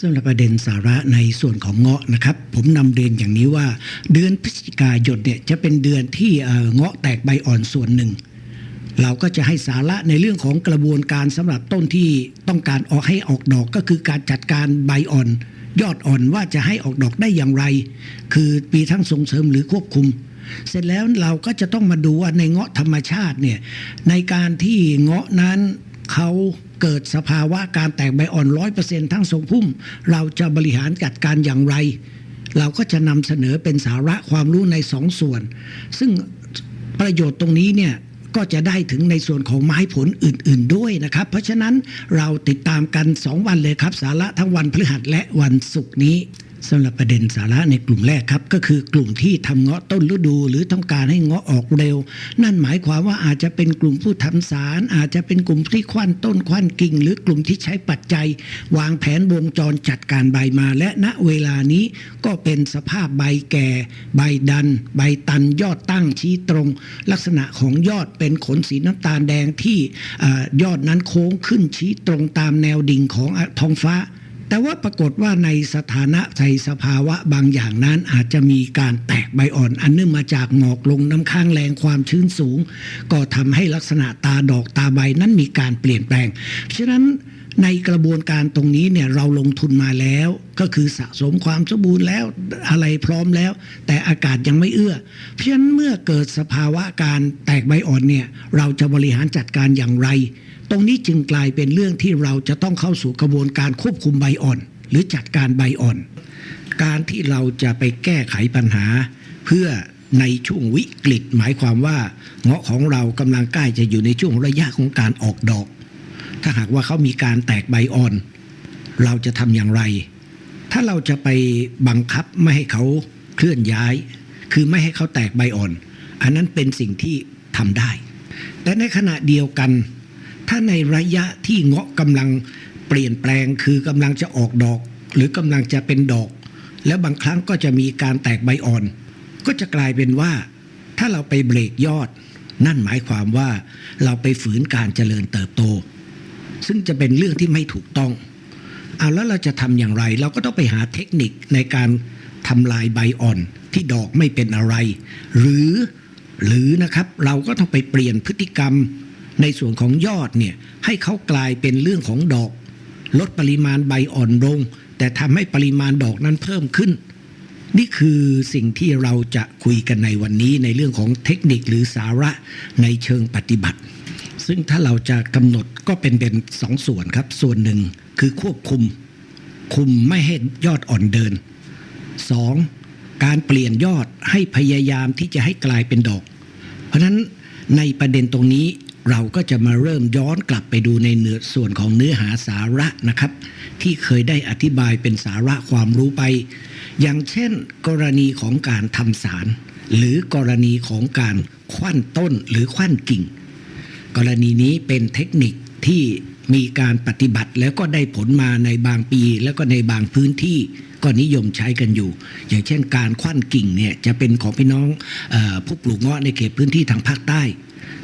สำหรับประเด็นสาระในส่วนของเงาะนะครับ ผมนำเรียนอย่างนี้ว่า เดือนพฤศจิกายนเนี่ยจะเป็นเดือนที่เงาะแตกใบอ่อนส่วนหนึ่ง เราก็จะให้สาระในเรื่องของกระบวนการสำหรับต้นที่ต้องการออกให้ออกดอกก็คือการจัดการใบอ่อน ยอดอ่อนว่าจะให้ออกดอกได้อย่างไร คือมีทั้งส่งเสริมหรือควบคุมเสร็จแล้วเราก็จะต้องมาดูว่าในเงาะธรรมชาติเนี่ยในการที่เงาะนั้นเขา เกิดสภาวะการแตกใบอ่อนร้อยเปอร์เซ็นต์ทั้งทรงพุ่ม เราจะบริหารจัดการอย่างไร เราก็จะนำเสนอเป็นสาระความรู้ในสองส่วน ซึ่งประโยชน์ตรงนี้เนี่ยก็จะได้ถึงในส่วนของไม้ผลอื่น ๆ ด้วยนะครับ เพราะฉะนั้นเราติดตามกัน 2 วันเลยครับ สาระทั้งวันพฤหัสและวันศุกร์นี้ สำหรับประเด็นสาระในกลุ่มแรกครับ ก็คือกลุ่มที่ทำเงาะต้นฤดูหรือต้องการให้เงาะออกเร็ว นั่นหมายความว่าอาจจะเป็นกลุ่มผู้ทำสาร อาจจะเป็นกลุ่มที่ควันต้นควันกิ่ง หรือกลุ่มที่ใช้ปัจจัย วางแผนวงจรจัดการใบมา และณเวลานี้ก็เป็นสภาพใบแก่ ใบดัน ใบตันยอดตั้งชี้ตรง ลักษณะของยอดเป็นขนสีน้ำตาลแดงที่อยอดนั้นโค้งขึ้นชี้ตรงตามแนวดิ่งของท้องฟ้า แต่ว่าปรากฏว่าในสถานะในสภาวะบางอย่างนั้นอาจจะมีการแตกใบอ่อน อันเนื่องมาจากหมอกลงน้ำค้างแรงความชื้นสูง ก็ทำให้ลักษณะตาดอกตาใบนั้นมีการเปลี่ยนแปลง ฉะนั้นในกระบวนการตรงนี้เนี่ยเราลงทุนมาแล้วก็คือสะสมความสมบูรณ์แล้วอะไรพร้อมแล้ว แต่อากาศยังไม่เอื้อ เพราะฉะนั้นเมื่อเกิดสภาวะการแตกใบอ่อนเนี่ยเราจะบริหารจัดการอย่างไร ตรงนี้จึงกลายเป็นเรื่องที่เราจะต้องเข้าสู่กระบวนการควบคุมใบอ่อน หรือจัดการใบอ่อน การที่เราจะไปแก้ไขปัญหา เพื่อในช่วงวิกฤต หมายความว่าเงาะของเรากำลังใกล้จะอยู่ในช่วงระยะของการออกดอก ถ้าหากว่าเขามีการแตกใบอ่อน เราจะทำอย่างไร ถ้าเราจะไปบังคับไม่ให้เขาเคลื่อนย้าย คือไม่ให้เขาแตกใบอ่อน อันนั้นเป็นสิ่งที่ทำได้ แต่ในขณะเดียวกัน ถ้าในระยะที่เงาะกำลังเปลี่ยนแปลงคือกำลังจะออกดอก หรือกำลังจะเป็นดอก แล้วบางครั้งก็จะมีการแตกใบอ่อน ก็จะกลายเป็นว่า ถ้าเราไปเบรกยอด นั่นหมายความว่าเราไปฝืนการเจริญเติบโต ซึ่งจะเป็นเรื่องที่ไม่ถูกต้องเอาแล้วเราจะทำอย่างไร เราก็ต้องไปหาเทคนิคในการทำลายใบอ่อน ที่ดอกไม่เป็นอะไร หรือหรือนะครับเราก็ต้องไปเปลี่ยนพฤติกรรม ในส่วนของยอดเนี่ยให้เขากลายเป็นเรื่องของดอก ลดปริมาณใบอ่อนลง แต่ทำให้ปริมาณดอกนั้นเพิ่มขึ้น นี่คือสิ่งที่เราจะคุยกันในวันนี้ในเรื่องของเทคนิคหรือสาระในเชิงปฏิบัติ ซึ่งถ้าเราจะกำหนดก็เป็นเป็นสองส่วนครับ ส่วนหนึ่งคือควบคุม คุมไม่ให้ยอดอ่อนเดินสองการเปลี่ยนยอดให้พยายามที่จะให้กลายเป็นดอก เพราะฉะนั้นในประเด็นตรงนี้ เราก็จะมาเริ่มย้อนกลับไปดูในเนื้อส่วนของเนื้อหาสาระนะครับ ที่เคยได้อธิบายเป็นสาระความรู้ไป อย่างเช่น กรณีของการทำสาร หรือกรณีของการคว้นต้นหรือคว้นกิ่ง กรณีนี้เป็นเทคนิคที่มีการปฏิบัติแล้วก็ได้ผลมาในบางปี แล้วก็ในบางพื้นที่ก็นิยมใช้กันอยู่ อย่างเช่นการคว้นกิ่งเนี่ยจะเป็นของพี่น้องออผู้ปลูกเงาะในเขตพื้นที่ทางภาคใต้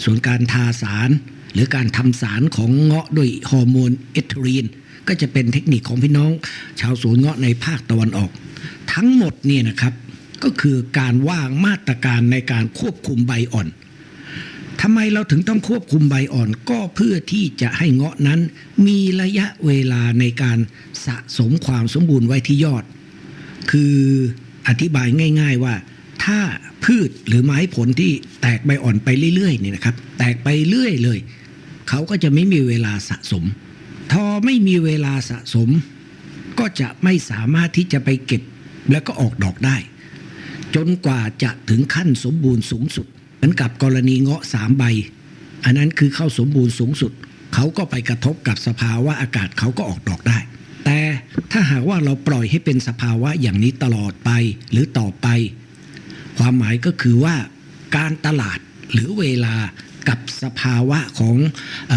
ส่วนการทาสาร หรือการทำสารของเงาะด้วยฮอร์โมนเอทรีนก็จะเป็นเทคนิคของพี่น้อง ชาวสวนเงาะในภาคตะวันออก ทั้งหมดเนี่ยนะครับก็คือการว่างมาตรการในการควบคุมใบอ่อนทำไมเราถึงต้องควบคุมใบอ่อนก็เพื่อที่จะให้เงาะนั้น มีระยะเวลาในการสะสมความสมบูรณ์ไว้ที่ยอด คืออธิบายง่าย ๆว่า ถ้า พืชหรือไม้ผลที่แตกใบอ่อนไปเรื่อยๆเนี่ยนะครับ แตกไปเรื่อยเลย เขาก็จะไม่มีเวลาสะสมพอไม่มีเวลาสะสม ก็จะไม่สามารถที่จะไปเก็บแล้วก็ออกดอกได้ จนกว่าจะถึงขั้นสมบูรณ์สูงสุด เหมือนกับกรณีเงาะสามใบ อันนั้นคือเข้าสมบูรณ์สูงสุด เขาก็ไปกระทบกับสภาวะอากาศเขาก็ออกดอกได้ แต่ถ้าหากว่าเราปล่อยให้เป็นสภาวะอย่างนี้ตลอดไปหรือต่อไป ความหมายก็คือว่าการตลาดหรือเวลากับสภาวะของอ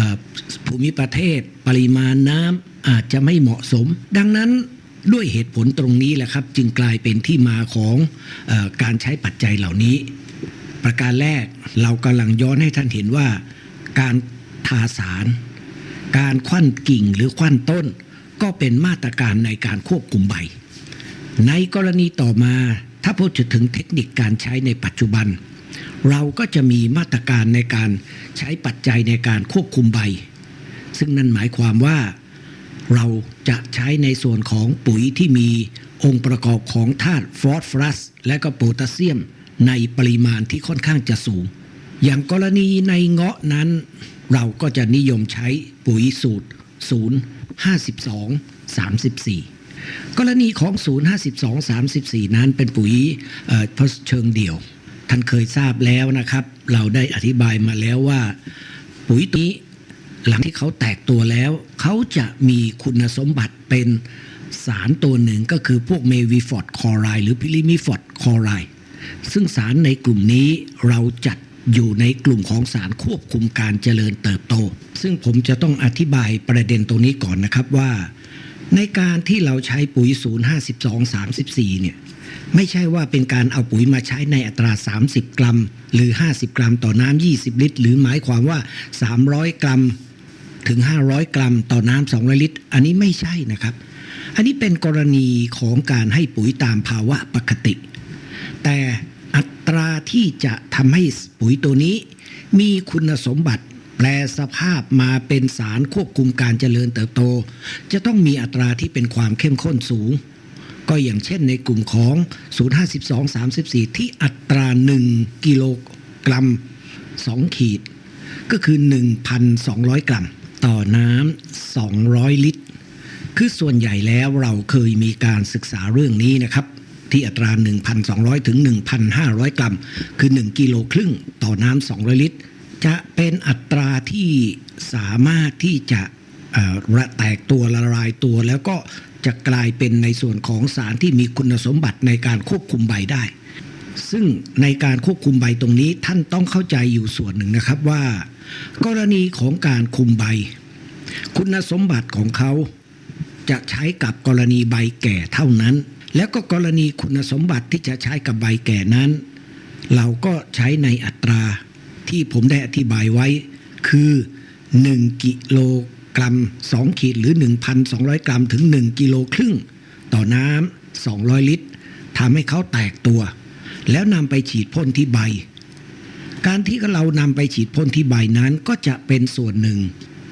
ภูมิประเทศ ปริมาณน้ำอาจจะไม่เหมาะสม ดังนั้นด้วยเหตุผลตรงนี้แหละครับ จึงกลายเป็นที่มาของอการใช้ปัจจัยเหล่านี้ ประการแรกเรากำลังย้อนให้ท่านเห็นว่า การทาสาร การควันกิ่งหรือควันต้น ก็เป็นมาตรการในการควบคุมใบ ในกรณีต่อมาถ้าพูดถึงเทคนิคการใช้ในปัจจุบัน เราก็จะมีมาตรการในการใช้ปัจจัยในการควบคุมใบ ซึ่งนั่นหมายความว่าเราจะใช้ในส่วนของปุ๋ยที่มีองค์ประกอบของธาตุฟอสฟอรัส และก็โพแทสเซียมในปริมาณที่ค่อนข้างจะสูง อย่างกรณีในเงาะนั้น เราก็จะนิยมใช้ปุ๋ยสูตร 0 52 34 กรณีของ 052 34 นั้นเป็นปุ๋ยเอ่อเชิงเดี่ยว ท่านเคยทราบแล้วนะครับ เราได้อธิบายมาแล้วว่า ปุ๋ยตัวนี้หลังที่เขาแตกตัวแล้ว เขาจะมีคุณสมบัติเป็นสารตัวหนึ่งก็คือพวกเมวิฟอร์ดคอไรหรือพิลิมิฟอร์ดคอไรซึ่งสารในกลุ่มนี้เราจัดอยู่ในกลุ่มของสารควบคุมการเจริญเติบโต ซึ่งผมจะต้องอธิบายประเด็นตรงนี้ก่อนนะครับว่า ในการที่เราใช้ปุ๋ย 052 34 เนี่ย ไม่ใช่ว่าเป็นการเอาปุ๋ยมาใช้ในอัตรา 30 กรัม หรือ 50 กรัมต่อน้ำ 20 ลิตร หรือหมายความว่า 300 กรัมถึง 500 กรัมต่อน้ำ 200 ลิตร อันนี้ไม่ใช่นะครับ อันนี้เป็นกรณีของการให้ปุ๋ยตามภาวะปกติ แต่อัตราที่จะทำให้ปุ๋ยตัวนี้มีคุณสมบัติ แปลสภาพมาเป็นสารควบคุมการเจริญเติบโต จะต้องมีอัตราที่เป็นความเข้มข้นสูง ก็อย่างเช่นในกลุ่มของ 052 34 ที่อัตรา 1 กิโลกรัม 2 ขีด ก็คือ 1,200 กรัม ต่อน้ำ200 ลิตร คือส่วนใหญ่แล้วเราเคยมีการศึกษาเรื่องนี้นะครับที่อัตรา 1,200 ถึง 1,500 กรัม คือ 1 กิโลครึ่งต่อน้ำ 200 ลิตร จะเป็นอัตราที่สามารถที่จะระแตกตัวละลายตัวแล้วก็จะกลายเป็นในส่วนของสารที่มีคุณสมบัติในการควบคุมใบได้ ซึ่งในการควบคุมใบตรงนี้ท่านต้องเข้าใจอยู่ส่วนหนึ่งนะครับว่า กรณีของการคุมใบ คุณสมบัติของเขาจะใช้กับกรณีใบแก่เท่านั้น แล้วก็กรณีคุณสมบัติที่จะใช้กับใบแก่นั้น เราก็ใช้ในอัตรา ที่ผมได้อธิบายไว้ คือ 1 กิโลกรัม 2 ขีดหรือ 1,200 กรัมถึง 1 กิโลครึ่ง ต่อน้ำ200 ลิตรทำให้เขาแตกตัว แล้วนำไปฉีดพ่นที่ใบ การที่เรานำไปฉีดพ่นที่ใบนั้นก็จะเป็นส่วนหนึ่ง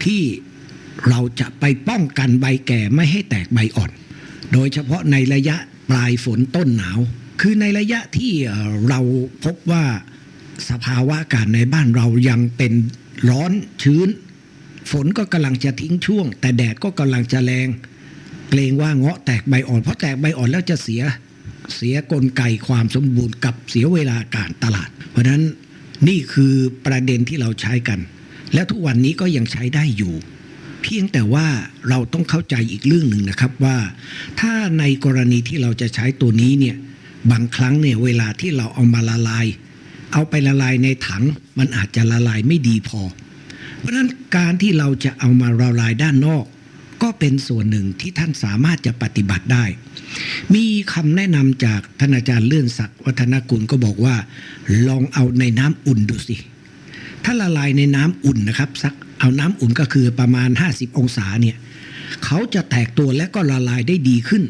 ที่เราจะไปป้องกันใบแก่ไม่ให้แตกใบอ่อน โดยเฉพาะในระยะปลายฝนต้นหนาว คือในระยะที่เอ่อเราพบว่า สภาวะอากาศในบ้านเรายังเป็นร้อนชื้น ฝนก็กำลังจะทิ้งช่วง แต่แดดก็กำลังจะแรง เกรงว่าเงาะแตกใบอ่อนเพราะแตกใบอ่อนแล้วจะเสียเสียกลไกความสมบูรณ์กับเสียเวลาการตลาด เพราะฉะนั้นนี่คือประเด็นที่เราใช้กัน และทุกวันนี้ก็ยังใช้ได้อยู่ เพียงแต่ว่าเราต้องเข้าใจอีกเรื่องหนึ่งนะครับว่า ถ้าในกรณีที่เราจะใช้ตัวนี้เนี่ยบางครั้งเนี่ยเวลาที่เราเอามาละลาย เอาไปละลายในถัง มันอาจจะละลายไม่ดีพอ เพราะนั้นการที่เราจะเอามาละลายด้านนอก ก็เป็นส่วนหนึ่งที่ท่านสามารถจะปฏิบัติได้ มีคำแนะนำจากท่านอาจารย์เลื่อนศักดิ์วัฒนกุลก็บอกว่า ลองเอาในน้ำอุ่นดูสิถ้าละลายในน้ำอุ่นนะครับสักเอาน้ำอุ่นก็คือประมาณ 50 องศาเนี่ยเขาจะแตกตัวและก็ละลายได้ดีขึ้น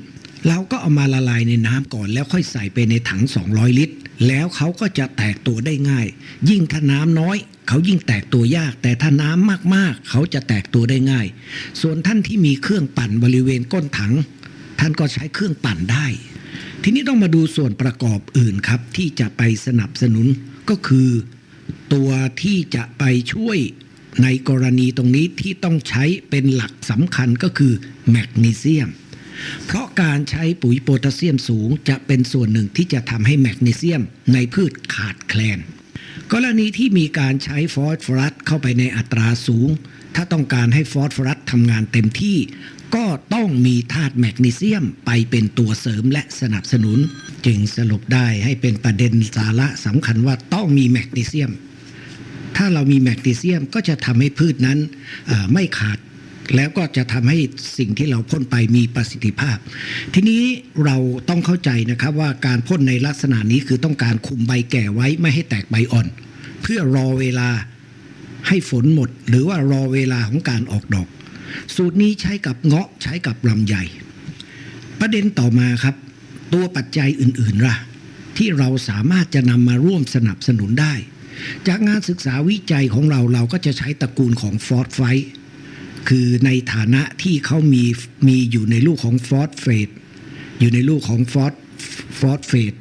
เราก็เอามาละลายในน้ำก่อนแล้วค่อยใส่ไปในถัง 200 ลิตร แล้วเขาก็จะแตกตัวได้ง่าย ยิ่งถ้าน้ำน้อย เขายิ่งแตกตัวยาก แต่ถ้าน้ำมากๆ เขาจะแตกตัวได้ง่าย ส่วนท่านที่มีเครื่องปั่นบริเวณก้นถัง ท่านก็ใช้เครื่องปั่นได้ ทีนี้ต้องมาดูส่วนประกอบอื่นครับ ที่จะไปสนับสนุนก็คือ ตัวที่จะไปช่วยในกรณีตรงนี้ที่ต้องใช้เป็นหลักสำคัญก็คือแมกนีเซียม เพราะการใช้ปุ๋ยโพแทสเซียมสูงจะเป็นส่วนหนึ่งที่จะทำให้แมกนีเซียมในพืชขาดแคลน กรณีที่มีการใช้ฟอสฟอรัสเข้าไปในอัตราสูง ถ้าต้องการให้ฟอสฟอรัสทำงานเต็มที่ ก็ต้องมีธาตุแมกนีเซียมไปเป็นตัวเสริมและสนับสนุน จึงสรุปได้ให้เป็นประเด็นสาระสำคัญว่าต้องมีแมกนีเซียมถ้าเรามีแมกนีเซียมก็จะทำให้พืชนั้นไม่ขาด แล้วก็จะทำให้สิ่งที่เราพ่นไปมีประสิทธิภาพ ทีนี้เราต้องเข้าใจนะครับว่าการพ่นในลักษณะนี้คือต้องการคุมใบแก่ไว้ไม่ให้แตกใบอ่อน เพื่อรอเวลาให้ฝนหมด หรือว่ารอเวลาของการออกดอก สูตรนี้ใช้กับเงาะใช้กับลำไยประเด็นต่อมาครับ ตัวปัจจัยอื่นๆล่ะ ที่เราสามารถจะนำมาร่วมสนับสนุนได้ จากงานศึกษาวิจัยของเราเราก็จะใช้ตระกูลของฟอสไฟต์ คือในฐานะที่เขามีมีอยู่ในลูกของฟอสเฟตอยู่ในลูกของฟอสฟอสเฟต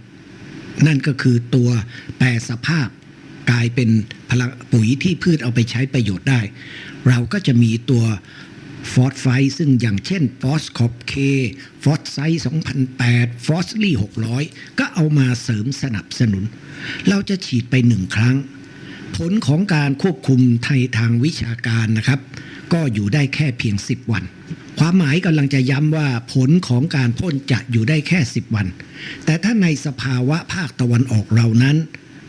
นั่นก็คือตัวแปรสภาพกลายเป็นพลังปุ๋ยที่พืชเอาไปใช้ประโยชน์ได้ เราก็จะมีตัวฟอสไฟซึ่งอย่างเช่นฟอสคอปเคฟอสไซ2008ฟอสลี่600 ก็เอามาเสริมสนับสนุน เราจะฉีดไปหนึ่งครั้ง ผลของการควบคุมไทยทางวิชาการนะครับ ก็อยู่ได้แค่เพียง 10 วัน ความหมายกำลังจะย้ำว่าผลของการพ่นจะอยู่ได้แค่ 10 วัน แต่ถ้าในสภาวะภาคตะวันออกเรานั้น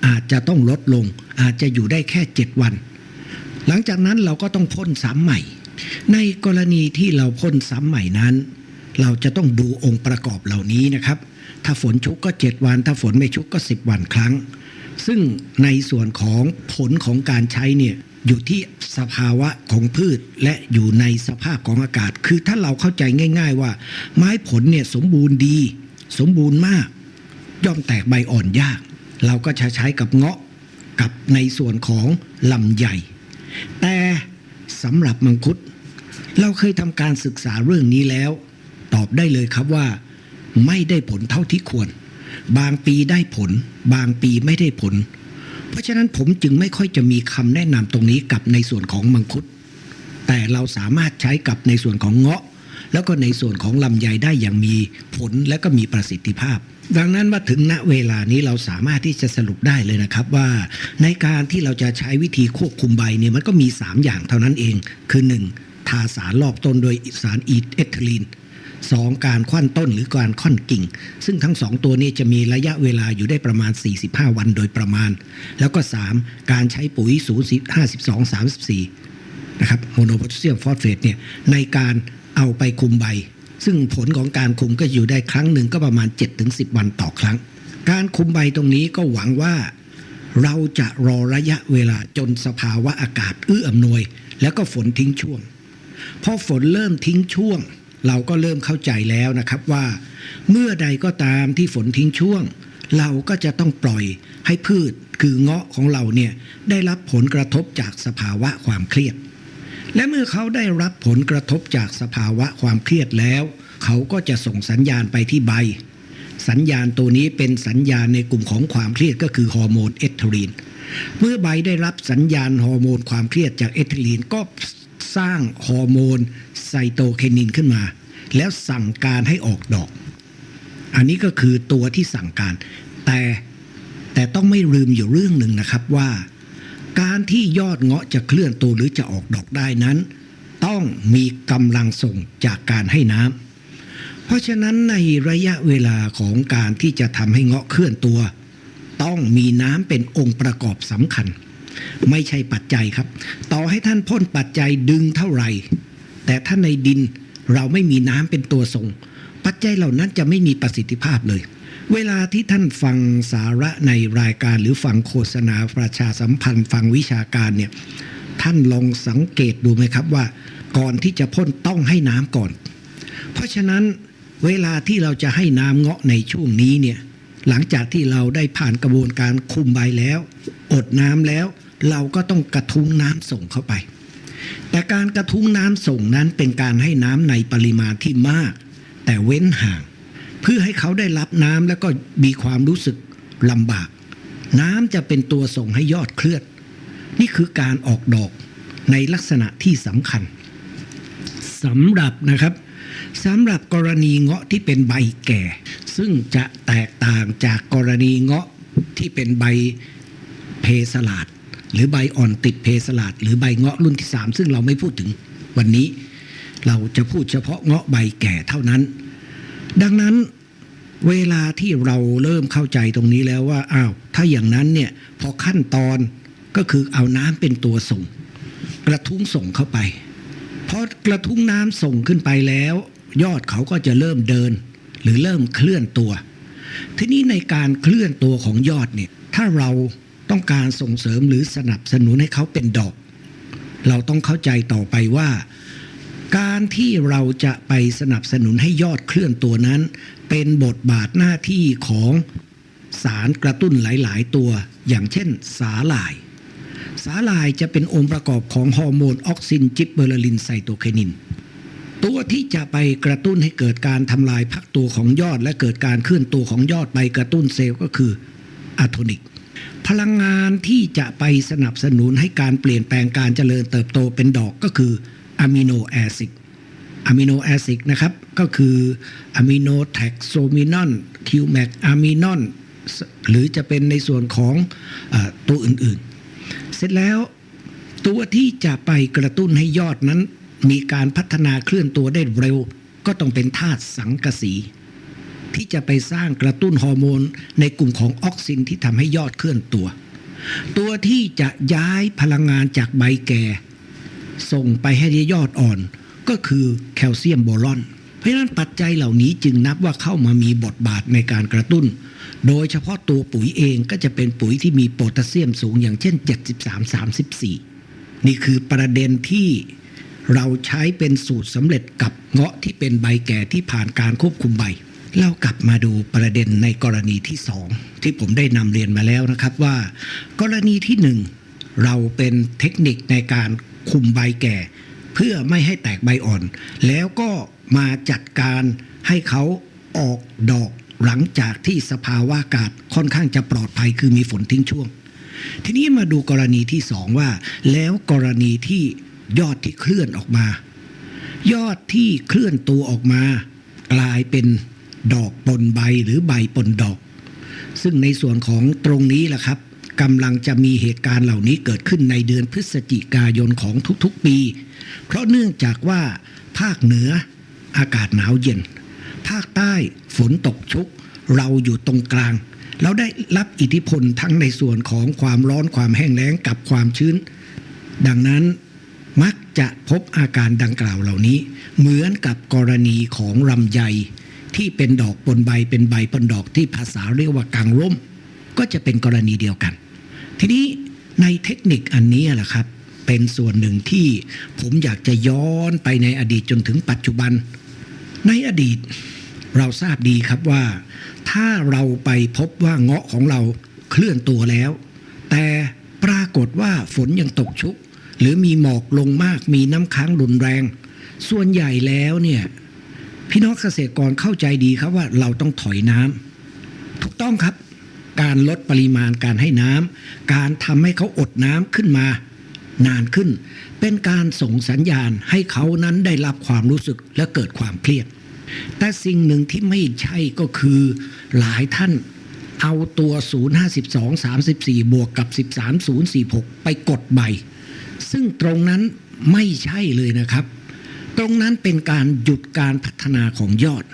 อาจจะต้องลดลง อาจจะอยู่ได้แค่ 7 วัน หลังจากนั้นเราก็ต้องพ่นซ้ำใหม่ ในกรณีที่เราพ่นซ้ำใหม่นั้น เราจะต้องดูองค์ประกอบเหล่านี้นะครับ ถ้าฝนชุกก็ 7 วัน ถ้าฝนไม่ชุกก็ 10 วันครั้ง ซึ่งในส่วนของผลของการใช้เนี่ย อยู่ที่สภาวะของพืชและอยู่ในสภาพของอากาศ คือถ้าเราเข้าใจง่าย ๆ ว่า ไม้ผลเนี่ยสมบูรณ์ดี สมบูรณ์มาก ย่อมแตกใบอ่อนยาก เราก็จะใช้กับเงาะกับในส่วนของลำไยแต่สำหรับมังคุด เราเคยทำการศึกษาเรื่องนี้แล้ว ตอบได้เลยครับว่า ไม่ได้ผลเท่าที่ควร บางปีได้ผล บางปีไม่ได้ผล เพราะฉะนั้นผมจึงไม่ค่อยจะมีคำแนะนำตรงนี้กับในส่วนของมังคุด แต่เราสามารถใช้กับในส่วนของเงาะ แล้วก็ในส่วนของลำไยได้อย่างมีผลและก็มีประสิทธิภาพ ดังนั้นมาถึงณเวลานี้เราสามารถที่จะสรุปได้เลยนะครับว่า ในการที่เราจะใช้วิธีควบคุมใบเนี่ยมันก็มี 3 อย่างเท่านั้นเอง คือ 1. ทาสารรอบต้นโดยสารอีเอทิลีน 2. การควันต้นหรือการค่อนกิ่ง ซึ่งทั้ง 2 ตัวนี้จะมีระยะเวลาอยู่ได้ประมาณ 45 วันโดยประมาณ แล้วก็ 3. การใช้ปุ๋ย0 52 34 นะครับโมโนโพแทสเซียมฟอสเฟตเนี่ยในการเอาไปคุมใบ ซึ่งผลของการคุมก็อยู่ได้ครั้งหนึ่งก็ประมาณ 7-10 วันต่อครั้ง การคุมใบตรงนี้ก็หวังว่าเราจะรอระยะเวลาจนสภาวะอากาศเอื้ออำนวย แล้วก็ฝนทิ้งช่วงพอฝนเริ่มทิ้งช่วง เราก็เริ่มเข้าใจแล้วนะครับว่า เมื่อใดก็ตามที่ฝนทิ้งช่วง เราก็จะต้องปล่อยให้พืชคือเงาะของเราเนี่ยได้รับผลกระทบจากสภาวะความเครียด และเมื่อเขาได้รับผลกระทบจากสภาวะความเครียดแล้ว เขาก็จะส่งสัญญาณไปที่ใบ สัญญาณตัวนี้เป็นสัญญาณในกลุ่มของความเครียดก็คือฮอร์โมนเอสโทรลีนเมื่อใบได้รับสัญญาณฮอร์โมนความเครียดจากเอสโทรลีนก็ สร้างฮอร์โมนไซโตเคนินขึ้นมา แล้วสั่งการให้ออกดอก อันนี้ก็คือตัวที่สั่งการ แต่แต่ต้องไม่ลืมอยู่เรื่องหนึ่งนะครับว่า การที่ยอดเงาะจะเคลื่อนตัวหรือจะออกดอกได้นั้น ต้องมีกำลังส่งจากการให้น้ำเพราะฉะนั้นในระยะเวลาของการที่จะทำให้เงาะเคลื่อนตัว ต้องมีน้ำเป็นองค์ประกอบสำคัญ ไม่ใช่ปัจจัยครับ ต่อให้ท่านพ่นปัจจัยดึงเท่าไหร่ แต่ถ้าในดินเราไม่มีน้ำเป็นตัวส่ง ปัจจัยเหล่านั้นจะไม่มีประสิทธิภาพเลย เวลาที่ท่านฟังสาระในรายการหรือฟังโฆษณาประชาสัมพันธ์ ฟังวิชาการเนี่ยท่านลองสังเกตดูไหมครับว่า ก่อนที่จะพ่นต้องให้น้ำก่อน เพราะฉะนั้นเวลาที่เราจะให้น้ำเงาะในช่วงนี้เนี่ย หลังจากที่เราได้ผ่านกระบวนการคุมใบแล้ว อดน้ำแล้ว เราก็ต้องกระทุ้งน้ำส่งเข้าไป แต่การกระทุ้งน้ำส่งนั้นเป็นการให้น้ำในปริมาณที่มาก แต่เว้นห่าง เพื่อให้เขาได้รับน้ำแล้วก็มีความรู้สึกลำบาก น้ำจะเป็นตัวส่งให้ยอดเคลื่อน นี่คือการออกดอกในลักษณะที่สำคัญสำหรับนะครับ สำหรับกรณีเงาะที่เป็นใบแก่ ซึ่งจะแตกต่างจากกรณีเงาะที่เป็นใบเพสลาด หรือใบอ่อนติดเพสลาด หรือใบเงาะรุ่นที่ 3 ซึ่งเราไม่พูดถึงวันนี้ เราจะพูดเฉพาะเงาะใบแก่เท่านั้น ดังนั้นเวลาที่เราเริ่มเข้าใจตรงนี้แล้วว่าอ้าวถ้าอย่างนั้นเนี่ยพอขั้นตอนก็คือเอาน้ำเป็นตัวส่ง กระทุ้งส่งเข้าไปพอกระทุ้งน้ำส่งขึ้นไปแล้ว ยอดเขาก็จะเริ่มเดิน หรือเริ่มเคลื่อนตัว ทีนี้ในการเคลื่อนตัวของยอดเนี่ยถ้าเราต้องการส่งเสริมหรือสนับสนุนให้เขาเป็นดอก เราต้องเข้าใจต่อไปว่า การที่เราจะไปสนับสนุนให้ยอดเคลื่อนตัวนั้น เป็นบทบาทหน้าที่ของสารกระตุ้นหลาย ๆ ตัว อย่างเช่น สาหร่าย สาหร่ายจะเป็นองค์ประกอบของฮอร์โมนออกซินจิบเบอร์ลินไซโตเคนิน ตัวที่จะไปกระตุ้นให้เกิดการทำลายพักตัวของยอด และเกิดการเคลื่อนตัวของยอดไปกระตุ้นเซลล์ก็คืออะโทนิก พลังงานที่จะไปสนับสนุนให้การเปลี่ยนแปลงการเจริญเติบโตเป็นดอกก็คืออะมิโนแอซิดอะมิโนแอซิดนะครับก็คืออะมิโนแท็กโซมินอนคิวแมกอะมินอนหรือจะเป็นในส่วนของอตัวอื่นๆ เสร็จแล้วตัวที่จะไปกระตุ้นให้ยอดนั้น มีการพัฒนาเคลื่อนตัวได้เร็ว ก็ต้องเป็นธาตุสังกะสี ที่จะไปสร้างกระตุ้นฮอร์โมน ในกลุ่มของออกซินที่ทำให้ยอดเคลื่อนตัว ตัวที่จะย้ายพลังงานจากใบแก่ ส่งไปให้ยอดอ่อน ก็คือแคลเซียมโบรอนเพราะฉะนั้นปัจจัยเหล่านี้จึงนับว่าเข้ามามีบทบาทในการกระตุ้น โดยเฉพาะตัวปุ๋ยเองก็จะเป็นปุ๋ยที่มีโพแทสเซียมสูงอย่างเช่น 73-34 นี่คือประเด็นที่ เราใช้เป็นสูตรสำเร็จกับเงาะที่เป็นใบแก่ที่ผ่านการควบคุมใบ เรากลับมาดูประเด็นในกรณีที่สองที่ผมได้นำเรียนมาแล้วนะครับว่า กรณีที่หนึ่งเราเป็นเทคนิคในการคุมใบแก่ เพื่อไม่ให้แตกใบอ่อน แล้วก็มาจัดการให้เขาออกดอกหลังจากที่สภาวะอากาศค่อนข้างจะปลอดภัยคือมีฝนทิ้งช่วง ทีนี้มาดูกรณีที่สองว่า แล้วกรณีที่ ยอดที่เคลื่อนออกมา ยอดที่เคลื่อนตัวออกมา กลายเป็นดอกปนใบหรือใบปนดอก ซึ่งในส่วนของตรงนี้แหละครับกำลังจะมีเหตุการณ์เหล่านี้เกิดขึ้นในเดือนพฤศจิกายนของทุกๆปี เพราะเนื่องจากว่าภาคเหนืออากาศหนาวเย็น ภาคใต้ฝนตกชุก เราอยู่ตรงกลาง เราได้รับอิทธิพลทั้งในส่วนของความร้อนความแห้งแล้งกับความชื้น ดังนั้น มักจะพบอาการดังกล่าวเหล่านี้ เหมือนกับกรณีของลำไยที่เป็นดอกปนใบเป็นใบปนดอกที่ภาษาเรียกว่ากางร่ม ก็จะเป็นกรณีเดียวกัน ทีนี้ในเทคนิคอันนี้แหละครับ เป็นส่วนหนึ่งที่ผมอยากจะย้อนไปในอดีตจนถึงปัจจุบัน ในอดีตเราทราบดีครับว่า ถ้าเราไปพบว่าเงาะของเราเคลื่อนตัวแล้ว แต่ปรากฏว่าฝนยังตกชุก หรือมีหมอกลงมากมีน้ำค้างรุนแรง ส่วนใหญ่แล้วเนี่ยพี่น้องเกษตรกรเข้าใจดีครับว่าเราต้องถอยน้ำถูกต้องครับ การลดปริมาณการให้น้ำการทำให้เขาอดน้ำขึ้นมา นานขึ้น เป็นการส่งสัญญาณให้เขานั้นได้รับความรู้สึกและเกิดความเครียด แต่สิ่งหนึ่งที่ไม่ใช่ก็คือหลายท่านเอาตัว 052 34 บวกกับ 13046 ไปกดใบ ซึ่งตรงนั้นไม่ใช่เลยนะครับ ตรงนั้นเป็นการหยุดการพัฒนาของยอด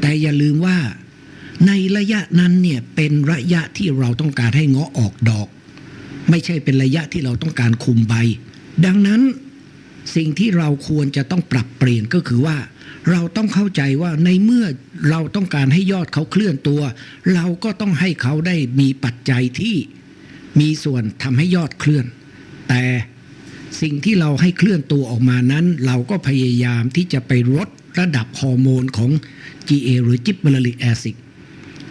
แต่อย่าลืมว่าในระยะนั้นเนี่ยเป็นระยะที่เราต้องการให้เงาะออกดอก ไม่ใช่เป็นระยะที่เราต้องการคุมใบ ดังนั้นสิ่งที่เราควรจะต้องปรับเปลี่ยนก็คือว่า เราต้องเข้าใจว่าในเมื่อเราต้องการให้ยอดเขาเคลื่อนตัว เราก็ต้องให้เขาได้มีปัจจัยที่มีส่วนทำให้ยอดเคลื่อน แต่ สิ่งที่เราให้เคลื่อนตัวออกมานั้น เราก็พยายามที่จะไปลดระดับฮอร์โมนของ GA หรือจิบเบอร์ลิกแอซิด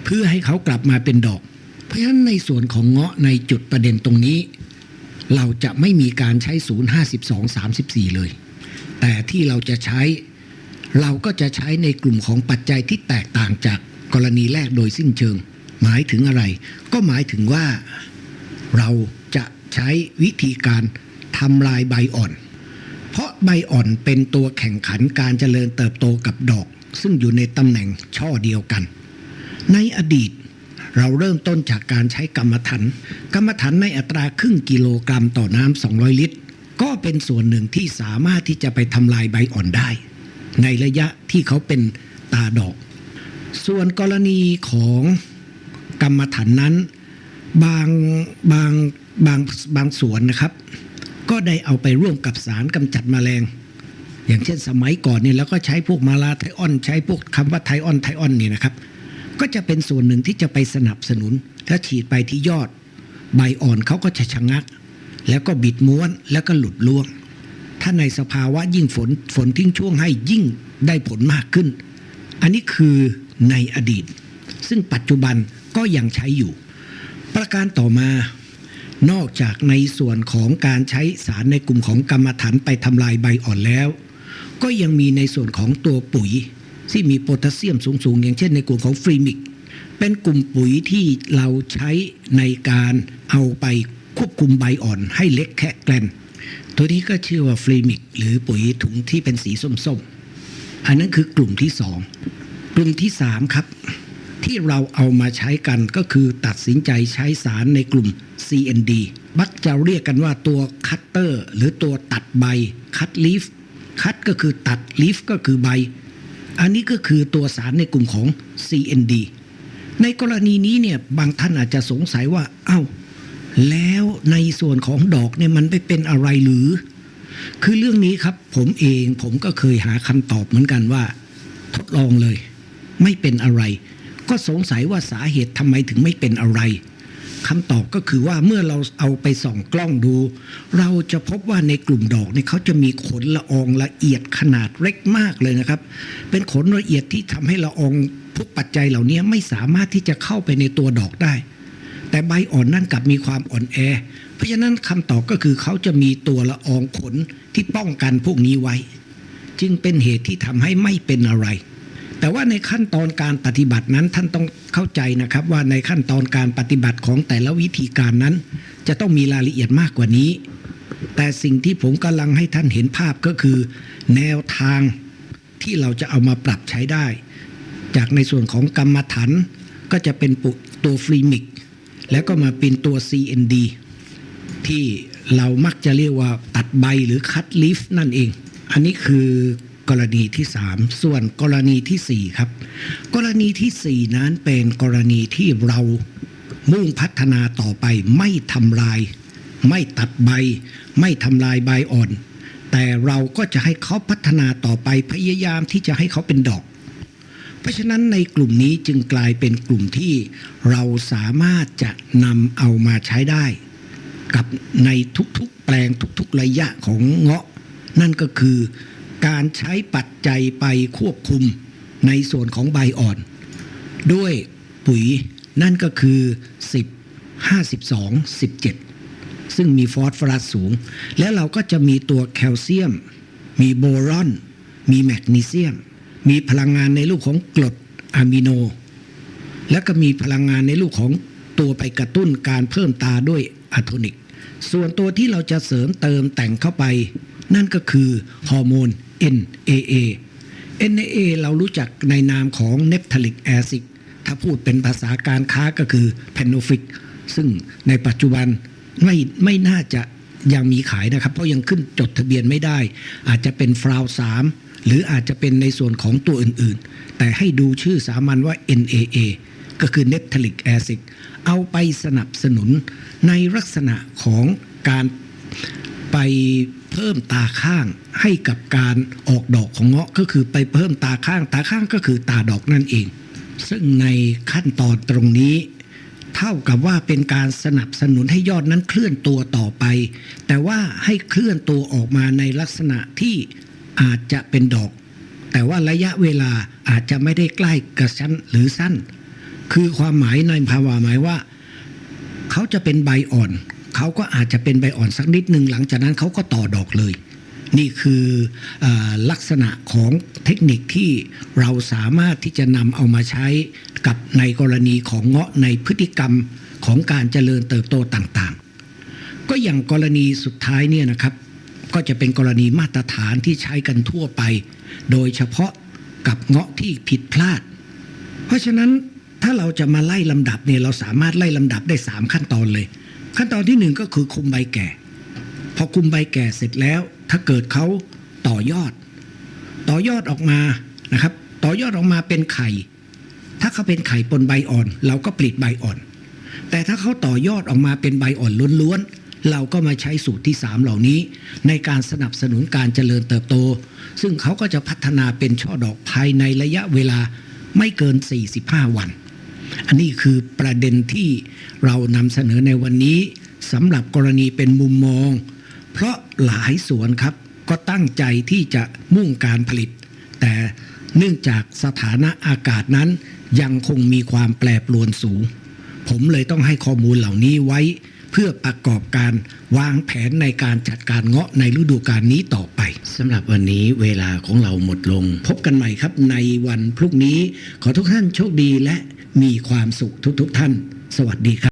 เพื่อให้เขากลับมาเป็นดอก เพราะฉะนั้นในส่วนของเงาะในจุดประเด็นตรงนี้ เราจะไม่มีการใช้ 0 52 34 เลย แต่ที่เราจะใช้เราก็จะใช้ในกลุ่มของปัจจัยที่แตกต่างจากกรณีแรกโดยสิ้นเชิง หมายถึงอะไร ก็หมายถึงว่าเราจะใช้วิธีการ ทำลายใบอ่อน เพราะใบอ่อนเป็นตัวแข่งขันการเจริญเติบโตกับดอก ซึ่งอยู่ในตำแหน่งช่อเดียวกัน ในอดีตเราเริ่มต้นจากการใช้กรรมฐานกรรมฐานในอัตราครึ่งกิโลกรัมต่อน้ำ200 ลิตร ก็เป็นส่วนหนึ่งที่สามารถที่จะไปทำลายใบอ่อนได้ ในระยะที่เขาเป็นตาดอก ส่วนกรณีของกรรมฐานนั้น บางบางบางบางสวนนะครับ ก็ได้เอาไปร่วมกับสารกำจัดแมลง อย่างเช่นสมัยก่อนเนี่ยเราก็ใช้พวกมาลาไทออน ใช้พวกคำว่าไทออนไทออนเนี่ยนะครับ ก็จะเป็นส่วนหนึ่งที่จะไปสนับสนุน ถ้าฉีดไปที่ยอด ใบอ่อนเขาก็จะชะงัก แล้วก็บิดม้วนแล้วก็หลุดล่วง ถ้าในสภาวะยิ่งฝนฝนทิ้งช่วงให้ยิ่งได้ผลมากขึ้น อันนี้คือในอดีต ซึ่งปัจจุบันก็ยังใช้อยู่ ประการต่อมา นอกจากในส่วนของการใช้สารในกลุ่มของกรรมฐานไปทำลายใบอ่อนแล้ว ก็ยังมีในส่วนของตัวปุ๋ย ที่มีโพแทสเซียมสูงๆ อย่างเช่นในกลุ่มของฟรีมิก เป็นกลุ่มปุ๋ยที่เราใช้ในการเอาไปควบคุมใบอ่อนให้เล็กแค่แกลนตัวนี้ก็ชื่อว่าฟรีมิก หรือปุ๋ยถุงที่เป็นสีส้มๆ อันนั้นคือกลุ่มที่สองกลุ่มที่สามครับ ที่เราเอามาใช้กันก็คือตัดสินใจใช้สารในกลุ่ม CND มักจะเรียกกันว่าตัวคัตเตอร์หรือตัวตัดใบคัตลีฟคัตก็คือตัดลีฟก็คือใบ อันนี้ก็คือตัวสารในกลุ่มของ CND ในกรณีนี้เนี่ยบางท่านอาจจะสงสัยว่าเอ้าแล้วในส่วนของดอกเนี่ยมันไปเป็นอะไรหรือ คือเรื่องนี้ครับผมเองผมก็เคยหาคำตอบเหมือนกันว่า ทดลองเลย ไม่เป็นอะไร ก็สงสัยว่าสาเหตุทำไมถึงไม่เป็นอะไรคำตอบก็คือว่าเมื่อเราเอาไปส่องกล้องดู เราจะพบว่าในกลุ่มดอกเนี่ยเขาจะมีขนละอองละเอียดขนาดเล็กมากเลยนะครับ เป็นขนละเอียดที่ทำให้ละอองพวกปัจจัยเหล่านี้ไม่สามารถที่จะเข้าไปในตัวดอกได้ แต่ใบอ่อนนั่นกลับมีความอ่อนแอ เพราะฉะนั้นคำตอบก็คือเขาจะมีตัวละอองขนที่ป้องกันพวกนี้ไว้ จึงเป็นเหตุที่ทำให้ไม่เป็นอะไร แต่ว่าในขั้นตอนการปฏิบัตินั้นท่านต้องเข้าใจนะครับว่าในขั้นตอนการปฏิบัติของแต่ละวิธีการนั้น จะต้องมีรายละเอียดมากกว่านี้ แต่สิ่งที่ผมกำลังให้ท่านเห็นภาพก็คือ แนวทางที่เราจะเอามาปรับใช้ได้ จากในส่วนของกรรมฐานก็จะเป็นปุตัวฟรีมิกแล้วก็มาเป็นตัว CND ที่เรามักจะเรียกว่าตัดใบหรือคัดลีฟนั่นเอง อันนี้คือ กรณีที่ 3 ส่วนกรณีทีสี่4 ครับ กรณีทีสี่ 4 นั้นเป็นกรณีที่เรามุ่งพัฒนาต่อไปไม่ทำลาย ไม่ตัดใบ ไม่ทำลายใบอ่อน แต่เราก็จะให้เขาพัฒนาต่อไปพยายามที่จะให้เขาเป็นดอก เพราะฉะนั้นในกลุ่มนี้จึงกลายเป็นกลุ่มที่เราสามารถจะนำเอามาใช้ได้ กับในทุกๆแปลงทุกๆระยะของเงาะ นั่นก็คือ การใช้ปัจจัยไปควบคุมในส่วนของใบอ่อน ด้วยปุ๋ยนั่นก็คือ 10 52 17 ซึ่งมีฟอสฟอรัสสูง แล้วเราก็จะมีตัวแคลเซียม มีโบรอน มีแมกนีเซียม มีพลังงานในรูปของกรดอะมิโน แล้วก็มีพลังงานในรูปของตัวไปกระตุ้นการเพิ่มตาด้วยอะโทนิก ส่วนตัวที่เราจะเสริมเติมแต่งเข้าไป นั่นก็คือฮอร์โมน NAA NAA เรารู้จักในนามของ n e p t a l i c acid ถ้าพูดเป็นภาษาการค้าก็คือ p a n o f i c ซึ่งในปัจจุบันไม่ไม่น่าจะยังมีขายนะครับ เพราะยังขึ้นจดทะเบียนไม่ได้ อาจจะเป็นฟราวสามหรืออาจจะเป็นในส่วนของตัวอื่นๆ แต่ให้ดูชื่อสามัญว่า NAA ก็คือ n e p t a l i c acid เอาไปสนับสนุนในลักษณะของการไป เพิ่มตาข้างให้กับการออกดอกของเงาะก็คือไปเพิ่มตาข้างตาข้างก็คือตาดอกนั่นเอง ซึ่งในขั้นตอนตรงนี้ เท่ากับว่าเป็นการสนับสนุนให้ยอดนั้นเคลื่อนตัวต่อไป แต่ว่าให้เคลื่อนตัวออกมาในลักษณะที่อาจจะเป็นดอก แต่ว่าระยะเวลาอาจจะไม่ได้ใกล้กระชั้นหรือสั้น คือความหมายในภาวะหมายว่า เขาจะเป็นใบอ่อน เขาก็อาจจะเป็นใบอ่อนสักนิดหนึ่งหลังจากนั้นเขาก็ต่อดอกเลย นี่คืออลักษณะของเทคนิคที่เราสามารถที่จะนำเอามาใช้กับในกรณีของเงาะในพฤติกรรมของการเจริญเติบโตต่างๆ ก็อย่างกรณีสุดท้ายเนี่ยนะครับ ก็จะเป็นกรณีมาตรฐานที่ใช้กันทั่วไป โดยเฉพาะกับเงาะที่ผิดพลาด เพราะฉะนั้นถ้าเราจะมาไล่ลำดับเนี่ยเราสามารถไล่ลำดับได้ 3 ขั้นตอนเลย ขั้นตอนที่1ก็คือคุมใบแก่ พอคุมใบแก่เสร็จแล้ว ถ้าเกิดเขาต่อยอด ต่อยอดออกมานะครับ ต่อยอดออกมาเป็นไข่ ถ้าเขาเป็นไข่ปนใบอ่อน เราก็ปลิดใบอ่อน แต่ถ้าเขาต่อยอดออกมาเป็นใบอ่อนล้วนๆเราก็มาใช้สูตรที่ 3 เหล่านี้ ในการสนับสนุนการเจริญเติบโต ซึ่งเขาก็จะพัฒนาเป็นช่อดอกภายในระยะเวลาไม่เกิน 45 วัน อันนี้คือประเด็นที่เรานำเสนอในวันนี้สำหรับกรณีเป็นมุมมอง เพราะหลายสวนครับก็ตั้งใจที่จะมุ่งการผลิต แต่เนื่องจากสถานะอากาศนั้นยังคงมีความแปรปรวนสูง ผมเลยต้องให้ข้อมูลเหล่านี้ไว้ เพื่อประกอบการวางแผนในการจัดการเงาะในฤดูกาลนี้ต่อไปสำหรับวันนี้เวลาของเราหมดลง พบกันใหม่ครับในวันพรุ่งนี้ ขอทุกท่านโชคดีและ มีความสุขทุกๆทท่าน สวัสดีครับ